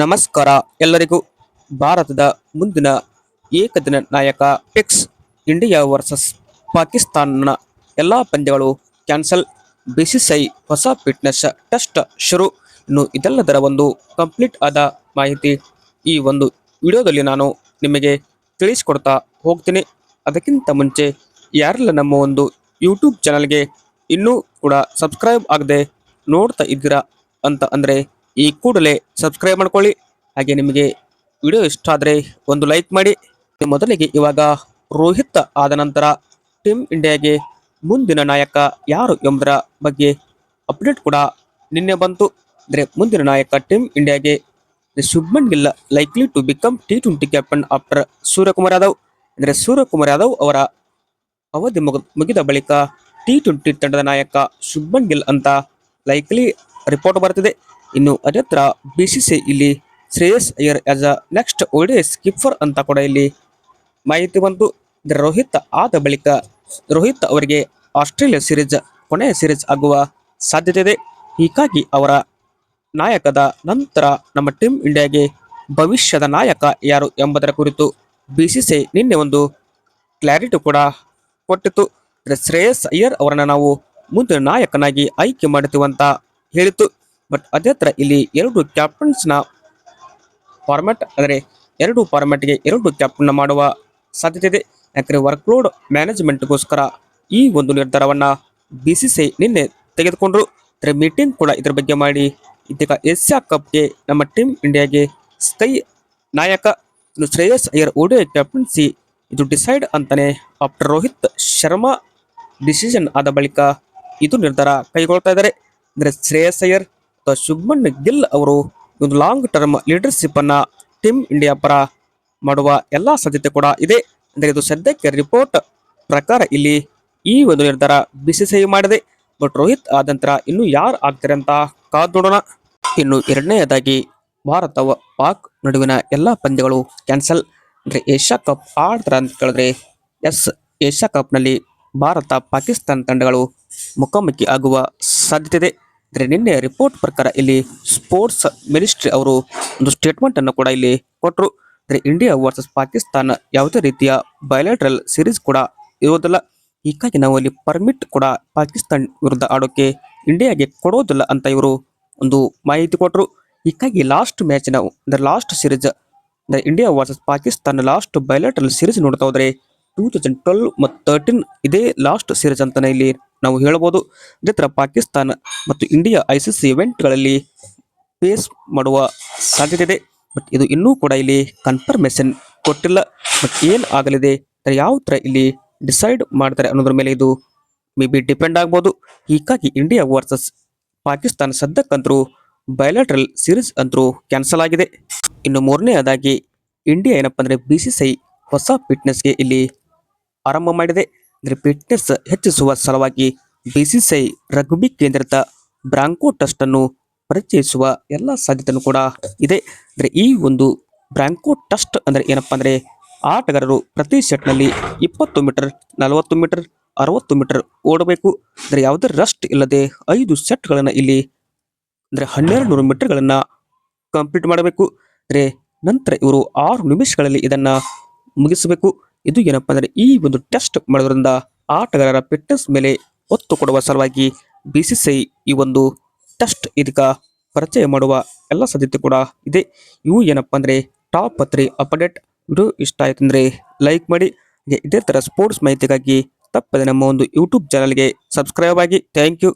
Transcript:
ನಮಸ್ಕಾರ. ಎಲ್ಲರಿಗೂ ಭಾರತದ ಮುಂದಿನ ಏಕದಿನ ನಾಯಕ ಪಿಕ್ಸ್ ಇಂಡಿಯಾ ವರ್ಸಸ್ ಪಾಕಿಸ್ತಾನ ಎಲ್ಲ ಪಂದ್ಯಗಳು ಕ್ಯಾನ್ಸಲ್ ಬಿಸಿಸಿಐ ಹೊಸ ಫಿಟ್ನೆಸ್ ಟೆಸ್ಟ್ ಶುರು. ಇನ್ನು ಇದೆಲ್ಲದರ ಒಂದು ಕಂಪ್ಲೀಟ್ ಆದ ಮಾಹಿತಿ ಈ ಒಂದು ವಿಡಿಯೋದಲ್ಲಿ ನಾನು ನಿಮಗೆ ತಿಳಿಸಿಕೊಡ್ತಾ ಹೋಗ್ತೀನಿ. ಅದಕ್ಕಿಂತ ಮುಂಚೆ ಯಾರೆಲ್ಲ ನಮ್ಮ ಒಂದು ಯೂಟ್ಯೂಬ್ ಚಾನಲ್ಗೆ ಇನ್ನೂ ಕೂಡ ಸಬ್ಸ್ಕ್ರೈಬ್ ಆಗದೆ ನೋಡ್ತಾ ಇದ್ದೀರಾ ಅಂತ ಅಂದರೆ ಈ ಕೂಡಲೇ ಸಬ್ಸ್ಕ್ರೈಬ್ ಮಾಡ್ಕೊಳ್ಳಿ. ಹಾಗೆ ನಿಮಗೆ ವಿಡಿಯೋ ಇಷ್ಟ ಆದರೆ ಒಂದು ಲೈಕ್ ಮಾಡಿ. ಮೊದಲಿಗೆ ಇವಾಗ ರೋಹಿತ್ ಆದ ನಂತರ ಟೀಮ್ ಇಂಡಿಯಾಗೆ ಮುಂದಿನ ನಾಯಕ ಯಾರು ಎಂಬುದರ ಬಗ್ಗೆ ಅಪ್ಡೇಟ್ ಕೂಡ ನಿನ್ನೆ ಬಂತು. ಅಂದರೆ ಮುಂದಿನ ನಾಯಕ ಟೀಮ್ ಇಂಡಿಯಾಗೆ Shubman Gill likely to become T twenty captain after Suryakumar Yadav. ಅಂದರೆ ಸೂರ್ಯಕುಮಾರ್ ಯಾದವ್ ಅವರ ಅವಧಿ ಮುಗ ಮುಗಿದ ಬಳಿಕ ಟಿ ಟ್ವೆಂಟಿ ತಂಡದ ನಾಯಕ ಶುಭ್ಮನ್ ಗಿಲ್ ಅಂತ ಲೈಕ್ಲಿ ರಿಪೋರ್ಟ್ ಬರ್ತಿದೆ. ಇನ್ನು ಅದೇ ಥರ ಬಿ ಸಿ ಸಿ ಇಲ್ಲಿ Shreyas Iyer as a next ODI skipper ಅಂತ ಕೂಡ ಇಲ್ಲಿ ಮಾಹಿತಿ ಬಂತು ರೋಹಿತ್ ಆದ ಬಳಿಕ ರೋಹಿತ್ ಅವರಿಗೆ ಆಸ್ಟ್ರೇಲಿಯಾ ಸಿರೀಸ್ ಕೊನೆಯ ಸಿರೀಸ್ ಆಗುವ ಸಾಧ್ಯತೆ ಇದೆ ಹೀಗಾಗಿ ಅವರ ನಾಯಕದ ನಂತರ ನಮ್ಮ ಟೀಮ್ ಇಂಡಿಯಾಗೆ ಭವಿಷ್ಯದ ನಾಯಕ ಯಾರು ಎಂಬುದರ ಕುರಿತು ಬಿಸಿಸಿಐ ನಿನ್ನೆ ಒಂದು ಕ್ಲಾರಿಟಿ ಕೂಡ ಕೊಟ್ಟಿತ್ತು. ಶ್ರೇಯಸ್ ಅಯ್ಯರ್ ಅವರನ್ನು ನಾವು ಮುಂದಿನ ನಾಯಕನಾಗಿ ಆಯ್ಕೆ ಮಾಡುತ್ತೇವೆ ಅಂತ ಹೇಳಿತ್ತು. ಬಟ್ ಅದೇ ಥರ ಇಲ್ಲಿ ಎರಡು ಕ್ಯಾಪ್ಟನ್ಸ್ನ ಫಾರ್ಮ್ಯಾಟ್ ಅಂದರೆ ಎರಡು ಫಾರ್ಮ್ಯಾಟ್ಗೆ ಎರಡು ಕ್ಯಾಪ್ಟನ್ ಮಾಡುವ ಸಾಧ್ಯತೆ ಇದೆ. ಯಾಕಂದರೆ ವರ್ಕ್ಲೋಡ್ ಮ್ಯಾನೇಜ್ಮೆಂಟ್ಗೋಸ್ಕರ ಈ ಒಂದು ನಿರ್ಧಾರವನ್ನು ಬಿ ಸಿ ಸಿ ನಿನ್ನೆ ತೆಗೆದುಕೊಂಡರು. ಅಂದರೆ ಮೀಟಿಂಗ್ ಕೂಡ ಇದರ ಬಗ್ಗೆ ಮಾಡಿ. ಇದೀಗ ಏಷ್ಯಾ ಕಪ್ಗೆ ನಮ್ಮ ಟೀಮ್ ಇಂಡಿಯಾಗೆ ಸ್ಕೈ ನಾಯಕ ಶ್ರೇಯಸ್ ಅಯ್ಯರ್ ಓಡಿಐ ಕ್ಯಾಪ್ಟನ್ಸಿ ಇದು ಡಿಸೈಡ್ ಅಂತಾನೆ ಆಫ್ಟರ್ ರೋಹಿತ್ ಶರ್ಮಾ ಡಿಸಿಷನ್ ಆದ ಬಳಿಕ ಇದು ನಿರ್ಧಾರ ಕೈಗೊಳ್ತಾ ಇದ್ದಾರೆ. ಅಂದರೆ ಶ್ರೇಯಸ್ ಅಯ್ಯರ್ ಅಥವಾ ಶುಭ್ಮನ್ ಗಿಲ್ ಅವರು ಒಂದು ಲಾಂಗ್ ಟರ್ಮ್ ಲೀಡರ್ಶಿಪ್ ಅನ್ನ ಟೀಮ್ ಇಂಡಿಯಾ ಪರ ಮಾಡುವ ಎಲ್ಲಾ ಸಾಧ್ಯತೆ ಕೂಡ ಇದೆ. ಅಂದರೆ ಇದು ಸದ್ಯಕ್ಕೆ ರಿಪೋರ್ಟ್ ಪ್ರಕಾರ ಇಲ್ಲಿ ಈ ಒಂದು ನಿರ್ಧಾರ ಬಿಸಿಸಿಐ ಮಾಡಿದೆ. ಬಟ್ ರೋಹಿತ್ ಆದ ನಂತರ ಇನ್ನು ಯಾರು ಆಗ್ತಾರೆ ಅಂತ ಕಾದ್ ನೋಡೋಣ. ಇನ್ನು ಎರಡನೆಯದಾಗಿ ಭಾರತ ಪಾಕ್ ನಡುವಿನ ಎಲ್ಲ ಪಂದ್ಯಗಳು ಕ್ಯಾನ್ಸಲ್ ಅಂದ್ರೆ ಏಷ್ಯಾ ಕಪ್ ಆಡ್ತಾರ ಅಂತ ಕೇಳಿದ್ರೆ ಎಸ್, ಏಷ್ಯಾ ಕಪ್ನಲ್ಲಿ ಭಾರತ ಪಾಕಿಸ್ತಾನ ತಂಡಗಳು ಮುಖಾಮುಖಿ ಆಗುವ ಸಾಧ್ಯತೆ ಇದೆ. ಅಂದರೆ ನಿನ್ನೆ ರಿಪೋರ್ಟ್ ಪ್ರಕಾರ ಇಲ್ಲಿ ಸ್ಪೋರ್ಟ್ಸ್ ಮಿನಿಸ್ಟ್ರಿ ಅವರು ಒಂದು ಸ್ಟೇಟ್ಮೆಂಟ್ ಅನ್ನು ಕೂಡ ಇಲ್ಲಿ ಕೊಟ್ಟರು ಅಂದರೆ ಇಂಡಿಯಾ ವರ್ಸಸ್ ಪಾಕಿಸ್ತಾನ ಯಾವುದೇ ರೀತಿಯ ಬಯಲಾಟ್ರಲ್ ಸಿರೀಸ್ ಕೂಡ ಇರೋದಿಲ್ಲ ಹೀಗಾಗಿ ನಾವು ಅಲ್ಲಿ ಪರ್ಮಿಟ್ ಕೂಡ ಪಾಕಿಸ್ತಾನ ವಿರುದ್ಧ ಆಡೋಕೆ ಇಂಡಿಯಾಗೆ ಕೊಡೋದಿಲ್ಲ ಅಂತ ಇವರು ಒಂದು ಮಾಹಿತಿ ಕೊಟ್ಟರು ಹೀಗಾಗಿ ಲಾಸ್ಟ್ ಮ್ಯಾಚ್ ನಾವು ಅಂದರೆ ಲಾಸ್ಟ್ ಸಿರೀಸ್ ಅಂದರೆ India versus Pakistan last bilateral series ನೋಡ್ತಾ ಹೋದರೆ ಟೂ ತೌಸಂಡ್ ಟ್ವೆಲ್ ಮತ್ತು ತರ್ಟೀನ್ ಇದೇ ಲಾಸ್ಟ್ ಸಿರೀಸ್ ಅಂತಲೇ ಇಲ್ಲಿ ನಾವು ಹೇಳಬಹುದು ಅದೇ ಪಾಕಿಸ್ತಾನ ಮತ್ತು ಇಂಡಿಯಾ ಐ ಸಿ ಸಿ ಇವೆಂಟ್ಗಳಲ್ಲಿ ಫೇಸ್ ಮಾಡುವ ಸಾಧ್ಯತೆ ಇದೆ ಬಟ್ ಇದು ಇನ್ನೂ ಕೂಡ ಇಲ್ಲಿ ಕನ್ಫರ್ಮೇಷನ್ ಕೊಟ್ಟಿಲ್ಲ. ಬಟ್ ಏನು ಆಗಲಿದೆ ಯಾವ ಥರ ಇಲ್ಲಿ ಡಿಸೈಡ್ ಮಾಡ್ತಾರೆ ಅನ್ನೋದ್ರ ಮೇಲೆ ಇದು ಮೇ ಬಿ ಡಿಪೆಂಡ್ ಆಗ್ಬೋದು. ಹೀಗಾಗಿ ಇಂಡಿಯಾ ವರ್ಸಸ್ ಪಾಕಿಸ್ತಾನ ಸದ್ಯಕ್ಕಂತರೂ ಬಯಲಾಟ್ರಲ್ ಸೀರೀಸ್ ಅಂತರೂ ಕ್ಯಾನ್ಸಲ್ ಆಗಿದೆ. ಇನ್ನು ಮೂರನೇದಾಗಿ, ಇಂಡಿಯಾ ಏನಪ್ಪ ಅಂದರೆ ಬಿ ಸಿ ಸಿ ಹೊಸ ಫಿಟ್ನೆಸ್ಗೆ ಇಲ್ಲಿ ಆರಂಭ ಮಾಡಿದೆ. ಅಂದರೆ ಫಿಟ್ನೆಸ್ ಹೆಚ್ಚಿಸುವ ಸಲುವಾಗಿ ಬಿ ಸಿ ಸಿ ರಗ್ಬಿ ಕೇಂದ್ರಿತ ಬ್ರಾಂಕೋ ಟೆಸ್ಟ್ ಅನ್ನು ಪರಿಚಯಿಸುವ ಎಲ್ಲ ಸಾಧ್ಯತೆಯೂ ಕೂಡ ಇದೆ. ಅಂದರೆ ಈ ಒಂದು ಬ್ರಾಂಕೋ ಟೆಸ್ಟ್ ಅಂದರೆ ಏನಪ್ಪ ಅಂದರೆ ಆಟಗಾರರು ಪ್ರತಿ ಸೆಟ್ನಲ್ಲಿ ಇಪ್ಪತ್ತು ಮೀಟರ್ ನಲವತ್ತು ಮೀಟರ್ ಅರವತ್ತು ಮೀಟರ್ ಓಡಬೇಕು. ಅಂದರೆ ಯಾವುದೇ ರಸ್ಟ್ ಇಲ್ಲದೆ ಐದು ಸೆಟ್ಗಳನ್ನು ಇಲ್ಲಿ ಅಂದರೆ ಹನ್ನೆರಡು ನೂರು ಮೀಟರ್ಗಳನ್ನು ಕಂಪ್ಲೀಟ್ ಮಾಡಬೇಕು. ಅಂದರೆ ನಂತರ ಇವರು ಆರು ನಿಮಿಷಗಳಲ್ಲಿ ಇದನ್ನು ಮುಗಿಸಬೇಕು. ಇದು ಏನಪ್ಪಾ ಅಂದರೆ ಈ ಒಂದು ಟೆಸ್ಟ್ ಮಾಡೋದ್ರಿಂದ ಆಟಗಾರರ ಫಿಟ್ನೆಸ್ ಮೇಲೆ ಒತ್ತು ಕೊಡುವ ಸಲುವಾಗಿ ಬಿ ಸಿ ಸಿ ಈ ಒಂದು ಟೆಸ್ಟ್ ಇದೀಗ ಪರಿಚಯ ಮಾಡುವ ಎಲ್ಲ ಸಾಧ್ಯತೆ ಕೂಡ ಇದೆ. ಇವು ಏನಪ್ಪಾ ಅಂದರೆ ಟಾಪ್ ತ್ರೀ ಅಪ್ಡೇಟ್ ವಿಡಿಯೋ ಇಷ್ಟ ಆಯ್ತು ಅಂದರೆ ಲೈಕ್ ಮಾಡಿ ಇದೇ ಥರ ಸ್ಪೋರ್ಟ್ಸ್ ಮಾಹಿತಿಗಾಗಿ ತಪ್ಪದೆ ನಮ್ಮ ಒಂದು ಯೂಟ್ಯೂಬ್ ಚಾನಲ್ಗೆ ಸಬ್ಸ್ಕ್ರೈಬ್ ಆಗಿ. Thank you